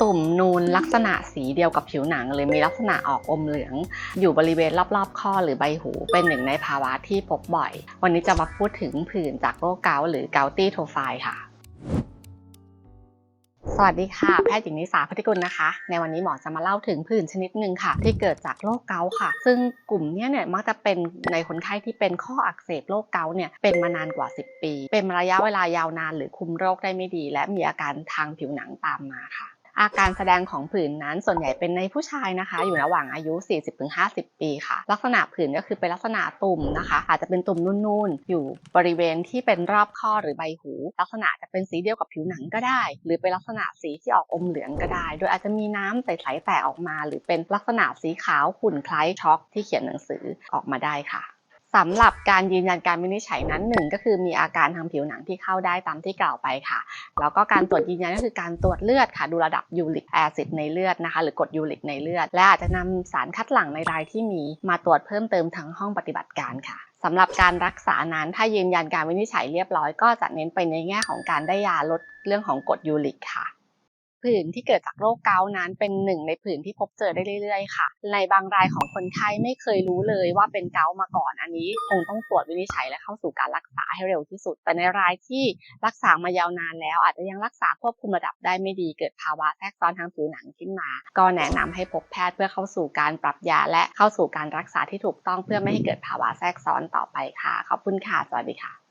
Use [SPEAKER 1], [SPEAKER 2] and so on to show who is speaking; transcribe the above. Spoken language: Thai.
[SPEAKER 1] ตุ่มนูนลักษณะสีเดียวกับผิวหนัง หรือมีลักษณะออกอมเหลือง อยู่บริเวณรอบๆ ข้อหรือใบหู เป็นหนึ่งในภาวะที่พบบ่อย วันนี้จะมาพูดถึงผื่นจากโรคเกาต์หรือเกาตี้โทไฟค่ะสวัสดีค่ะ แพทย์หญิงนิสาพัทิกุลนะคะ ในวันนี้หมอจะมาเล่าถึงผื่นชนิดหนึ่งค่ะ ที่เกิดจากโรคเกาต์ค่ะ ซึ่งกลุ่มเนี้ยเนี่ยมักจะเป็นในคนไข้ที่เป็นข้ออักเสบโรคเกาต์เนี่ยเป็นมานานกว่า 10 ปี เป็นระยะเวลายาวนานหรือคุมโรคได้ไม่ดี และมีอาการทางผิวหนังตามมาค่ะ อาการแสดงของผื่นนั้นส่วนใหญ่เป็นในผู้ชายนะคะ อยู่ระหว่างอายุ 40-50 ปีค่ะ ลักษณะผื่นก็คือเป็นลักษณะตุ่มนะคะ อาจจะเป็นตุ่มนุ่นๆ อยู่บริเวณที่เป็นรอบข้อหรือใบหู ลักษณะจะเป็นสีเดียวกับผิวหนังก็ได้ หรือเป็นลักษณะสีที่ออกอมเหลืองก็ได้ โดยอาจจะมีน้ำใสๆแตกออกมา หรือเป็นลักษณะสีขาวขุ่นคล้ายช็อกที่เขียนหนังสือออกมาได้ค่ะ สำหรับการยืนยันการวินิจฉัยนั้นหนึ่งก็คือมีอาการทางผิวหนังที่เข้าได้ตามที่กล่าวไปค่ะ แล้วก็การตรวจยืนยันก็คือการตรวจเลือดค่ะ ดูระดับยูริกแอซิดในเลือดนะคะ หรือกรดยูริกในเลือด และอาจจะนำสารคัดหลั่งในรายที่มีมาตรวจเพิ่มเติมทั้งห้องปฏิบัติการค่ะสำหรับการรักษานั้นถ้ายืนยันการวินิจฉัยเรียบร้อยก็จะเน้นไปในแง่ของการได้ยาลดเรื่องของกรดยูริกค่ะ ผื่นที่เกิดจากโรคเกาต์นั้นเป็นหนึ่งในผื่นที่พบเจอได้เรื่อยๆ ค่ะ ในบางรายของคนไข้ไม่เคยรู้เลยว่าเป็นเกาต์มาก่อน อันนี้คงต้องตรวจวินิจฉัยและเข้าสู่การรักษาให้เร็วที่สุด แต่ในรายที่รักษามายาวนานแล้ว อาจจะยังรักษาควบคุมระดับได้ไม่ดีเกิดภาวะแทรกซ้อนทางผิวหนังขึ้นมา ก็แนะนำให้พบแพทย์เพื่อเข้าสู่การปรับยาและเข้าสู่การรักษาที่ถูกต้องเพื่อไม่ให้เกิดภาวะแทรกซ้อนต่อไปค่ะ ขอบคุณค่ะ สวัสดีค่ะ